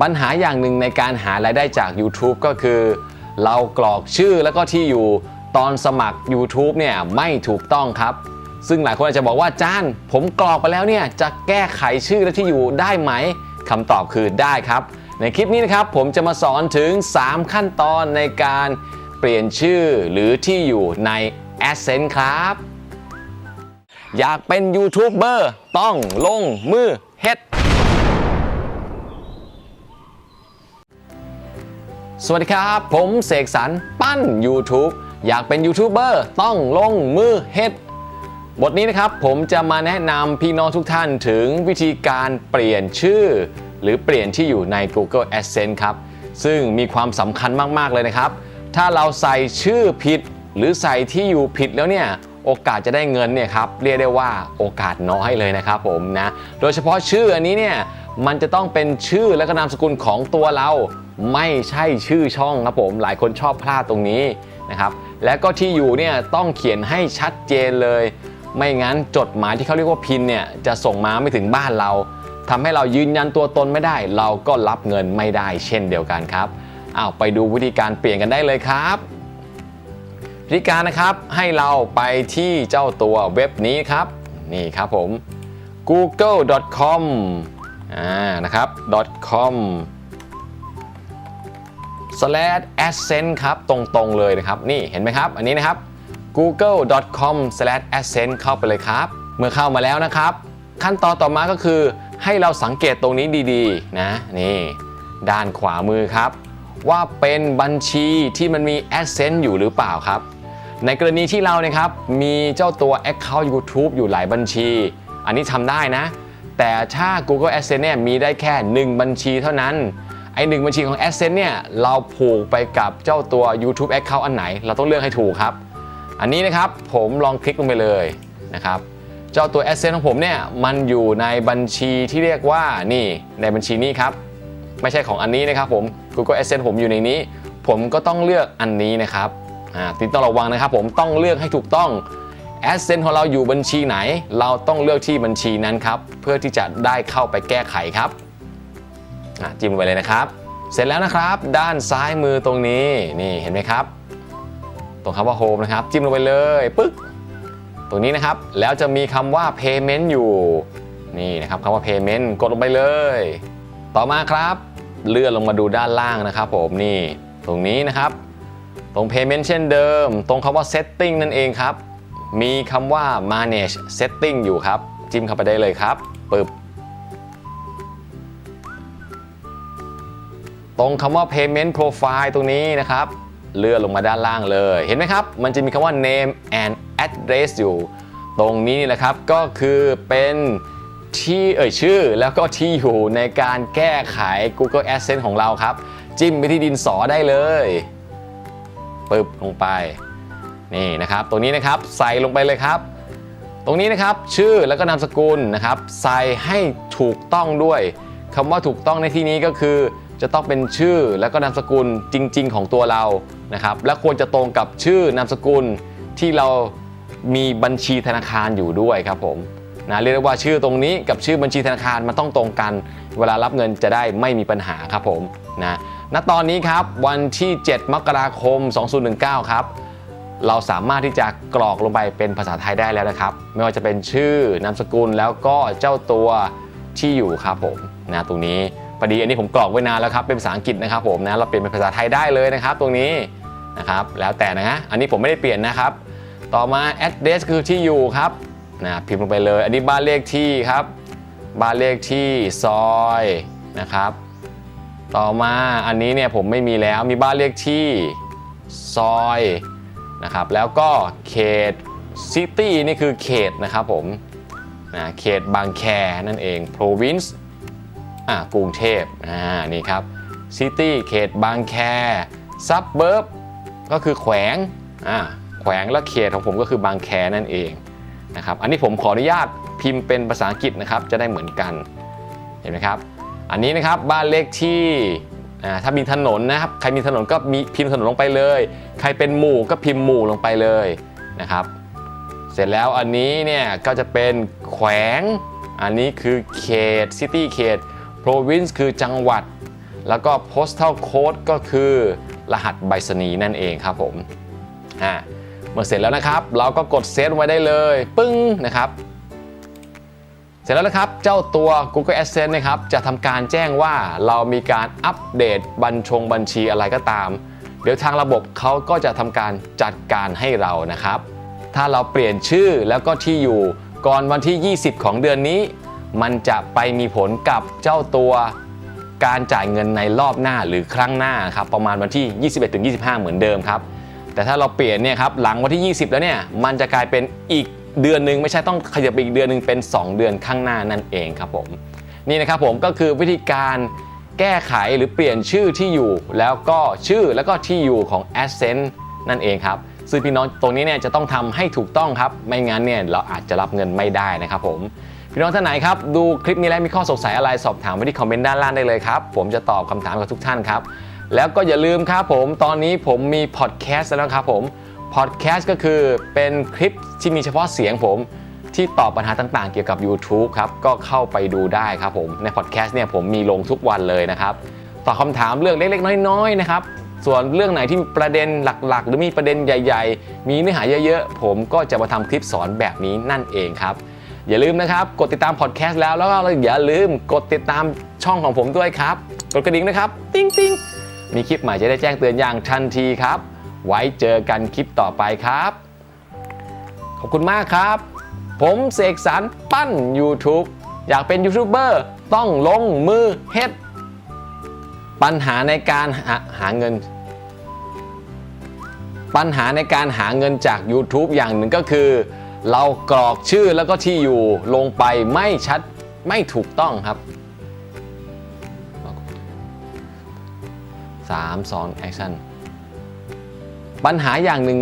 ปัญหาอย่างหนึ่งในการหารายได้จาก YouTube ก็คือ เรากรอกชื่อแล้วก็ที่อยู่ตอนสมัคร YouTube เนี่ยไม่ถูกต้องครับ ซึ่งหลายคนอาจจะบอกว่าจานผมกรอกไปแล้วเนี่ยจะแก้ไขชื่อและที่อยู่ได้ไหมคำตอบคือได้ครับ ในคลิปนี้นะครับผมจะมาสอนถึง 3 ขั้นตอนในการเปลี่ยนชื่อหรือที่อยู่ใน Adsense ครับ อยากเป็นยูทูบเบอร์ต้องลงมือ สวัสดีครับ ผมเสกสรรปั้น YouTube อยากเป็นยูทูบเบอร์ต้องลงมือเฮ็ด บทนี้นะครับผมจะมาแนะนำพี่น้องทุกท่านถึงวิธีการเปลี่ยนชื่อ หรือเปลี่ยนที่อยู่ใน Google Adsense ครับ ซึ่งมีความสำคัญมาก ๆ เลยนะครับ ถ้าเราใส่ชื่อผิด หรือใส่ที่อยู่ผิดแล้วเนี่ยโอกาสจะได้เงินเนี่ยครับเรียกได้ว่าโอกาสน้อยเลยนะครับผมนะโดยเฉพาะชื่ออันนี้เนี่ยมันจะต้องเป็นชื่อและก็นามสกุลของตัวเรา ไม่ใช่ชื่อช่องครับผมหลายคนชอบพลาดตรงนี้นะครับและก็ที่อยู่เนี่ยต้องเขียนให้ชัดเจนเลย ไม่งั้นจดหมายที่เขาเรียกว่าพินเนี่ยจะส่งมาไม่ถึงบ้านเราทำให้เรายืนยันตัวตนไม่ได้ เราก็รับเงินไม่ได้เช่นเดียวกันครับอ้าวไปดูวิธีการเปลี่ยนกันได้เลยครับวิธีการนะครับให้เราไปที่เจ้าตัวเว็บนี้ครับนี่ครับผม google.com อ่านะครับ .com slash ascent ครับ ตรงๆเลยนะครับ นี่เห็นไหมครับ อันนี้นะครับ google.com slash ascent เข้าไปเลยครับ เมื่อเข้ามาแล้วนะครับ ขั้นตอนต่อมาก็คือให้เราสังเกตตรงนี้ดีๆ นะ นี่ ด้านขวามือครับ ว่าเป็นบัญชีที่มันมี Accent อยู่หรือเปล่าครับ ในกรณีที่เราเนี่ยครับ มีเจ้าตัว Account YouTube อยู่หลายบัญชี อันนี้ทำได้นะ แต่ถ้า Google Adsense เนี่ยมีได้แค่ 1 บัญชีเท่านั้น ไอ้หนึ่งบัญชีของ Adsense เนี่ยเราผูกไปกับเจ้าตัว YouTube Account อันไหน เราต้องเลือกให้ถูกครับ อันนี้นะครับผมลองคลิกลงไปเลยนะครับ เจ้าตัว Adsense ของผมเนี่ยมันอยู่ในบัญชีที่เรียกว่านี่ในบัญชีนี้ครับ ไม่ใช่ของอันนี้นะครับผม Google Adsense ผมอยู่ในนี้ ผมก็ต้องเลือกอันนี้นะครับอ่าติดต้องระวังนะครับ ผมต้องเลือกให้ถูกต้อง Adsense ของเราอยู่บัญชีไหน เราต้องเลือกที่บัญชีนั้นครับเพื่อที่จะได้เข้าไปแก้ไขครับ จิ้มไปเลยนะครับ เสร็จแล้วนะครับ ด้านซ้ายมือตรงนี้นี่เห็นไหมครับ ตรงคำว่า Home นะครับ จิ้มลงไปเลยปึ๊กตรงนี้นะครับแล้วจะมีคำว่า payment อยู่นี่นะครับคำว่า payment กดลงไปเลย ต่อมาครับ เลื่อนลงมาดูด้านล่างนะครับ ผมนี่ตรงนี้นะครับ ตรง payment เช่นเดิม ตรงคำว่า setting นั่นเองครับ มีคำว่า manage setting อยู่ครับ จิ้มเข้าไปได้เลยครับปึ๊บ ตรงคำว่า payment profile ตรงนี้นะครับ เลื่อนลงมาด้านล่างเลย เห็นไหมครับ มันจะมีคำว่า name and address อยู่ ตรงนี้นี่แหละครับ ก็คือเป็นที่เอ่ยชื่อแล้วก็ที่อยู่ในการแก้ไข Google Adsense ของเราครับ จิ้มไปที่ดินสอได้เลยปึ๊บลงไป นี่นะครับ ตรงนี้นะครับใส่ลงไปเลยครับ ตรงนี้นะครับชื่อแล้วก็นามสกุลนะครับ ใส่ให้ถูกต้องด้วยคำว่าถูกต้องในที่นี้ก็คือ จะต้องเป็นชื่อแล้วก็นามสกุลจริง ๆ ของตัวเรานะครับ และควรจะตรงกับชื่อนามสกุลที่เรามีบัญชีธนาคารอยู่ด้วยครับผมนะเรียกได้ว่าชื่อตรงนี้กับชื่อบัญชีธนาคารมันต้องตรงกัน เวลารับเงินจะได้ไม่มีปัญหาครับผมนะณตอนนี้ครับวันที่ 7 มกราคม 2019 ครับเราสามารถที่จะกรอกลงไปเป็นภาษาไทยได้แล้วนะครับ ไม่ว่าจะเป็นชื่อนามสกุลแล้วก็เจ้าตัวที่อยู่ครับผมนะตรงนี้ พอดีอันนี้ผมกรอกไว้นานแล้วครับเป็นภาษาอังกฤษนะครับผมนะเราเปลี่ยนเป็นภาษาไทยได้เลยนะครับ ตรงนี้นะครับแล้วแต่นะฮะอันนี้ผมไม่ได้เปลี่ยนนะครับ ต่อมา address คือที่อยู่ครับนะพิมพ์ลงไปเลย อันนี้บ้านเลขที่ครับ บ้านเลขที่ซอยนะครับ ต่อมาอันนี้เนี่ยผมไม่มีแล้วมีบ้านเลขที่ซอยนะครับ แล้วก็เขตซิตี้นี่คือเขตนะครับผมนะเขตบางแคนั่นเอง province อ่ากรุงเทพอ่านี่ครับซิตี้เขตบางแค suburb ก็คือแขวงอ่าแขวงและเขตของผมก็คือบางแคนั่นเองนะครับอันนี้ผมขออนุญาตพิมพ์เป็นภาษาอังกฤษนะครับจะได้เหมือนกันเห็นไหมครับอันนี้นะครับบ้านเลขที่ถ้ามีถนนนะครับใครมีถนนก็มีพิมพ์ถนนลงไปเลย ใครเป็นหมู่ก็พิมพ์หมู่ลงไปเลยนะครับ เสร็จแล้วอันนี้เนี่ยก็จะเป็นแขวง อันนี้คือเขตซิตี้เขต province คือจังหวัด แล้วก็ postal code ก็คือรหัสไปรษณีนั่นเองครับผมอ่าเมื่อเสร็จแล้วนะครับ เราก็กดเซฟไว้ได้เลย ปึ้งนะครับ เสร็จแล้วนะครับ เจ้าตัว Google Adsense นะครับ จะทำการแจ้งว่าเรามีการอัปเดตบัญชงบัญชีอะไรก็ตาม เดี๋ยวทางระบบเขาก็จะทำการจัดการให้เรานะครับ ถ้าเราเปลี่ยนชื่อแล้วก็ที่อยู่ก่อนวันที่ 20 ของเดือนนี้ มันจะไปมีผลกับเจ้าตัวการจ่ายเงินในรอบหน้าหรือครั้งหน้าครับประมาณวันที่ 21-25 เหมือนเดิมครับ แต่ถ้าเราเปลี่ยนเนี่ยครับหลังวันที่ 20 แล้วเนี่ยมันจะกลายเป็นอีกเดือนหนึ่งไม่ใช่ต้องขยับอีกเดือนหนึ่งเป็น 2 เดือนข้างหน้านั่นเองครับผมนี่นะครับผมก็คือวิธีการแก้ไขหรือเปลี่ยนชื่อที่อยู่ แล้วก็ชื่อแล้วก็ที่อยู่ของ Adsense นั่นเองครับซึ่งพี่น้องตรงนี้เนี่ยจะต้องทำให้ถูกต้องครับ ไม่งั้นเนี่ยเราอาจจะรับเงินไม่ได้นะครับผม พี่น้องท่านไหนครับ ดูคลิปนี้แล้วมีข้อสงสัยอะไรสอบถามไว้ที่คอมเมนต์ด้านล่างได้เลยครับ ผมจะตอบคำถามกับทุกท่านครับ แล้วก็อย่าลืมครับผมตอนนี้ผมมีพอดแคสต์แล้วครับผมพอดแคสต์ก็คือเป็นคลิปที่มีเฉพาะเสียงผมที่ตอบปัญหาต่างๆ เกี่ยวกับ YouTube ครับ ก็เข้าไปดูได้ครับผม ในพอดแคสต์เนี่ยผมมีลงทุกวันเลยนะครับ ตอบคำถามเรื่องเล็กๆ น้อยๆ นะครับ ส่วนเรื่องไหนที่มีประเด็นหลักๆ หรือมีประเด็นใหญ่ ๆ มีเนื้อหาเยอะๆ ผมก็จะมาทำคลิปสอนแบบนี้นั่นเองครับ อย่าลืมนะครับ กดติดตามพอดแคสต์แล้วแล้วก็อย่าลืมกดติดตามช่องของผมด้วยครับ กดกระดิ่งนะครับ ติ๊งติ๊งมีคลิปใหม่จะได้แจ้งเตือนอย่างทันทีครับ ไว้เจอกันคลิปต่อไปครับ ขอบคุณมากครับ ผมเสกสรรปั้น YouTube อยากเป็นยูทูบเบอร์ต้องลงมือเฮ็ด ปัญหาในการหาหาเงิน ปัญหาในการหาเงินจาก YouTube อย่างหนึ่งก็คือ เรากรอกชื่อแล้วก็ที่อยู่ลงไปไม่ชัดไม่ถูกต้องครับ3 2 action ปัญหาอย่างหนึ่ง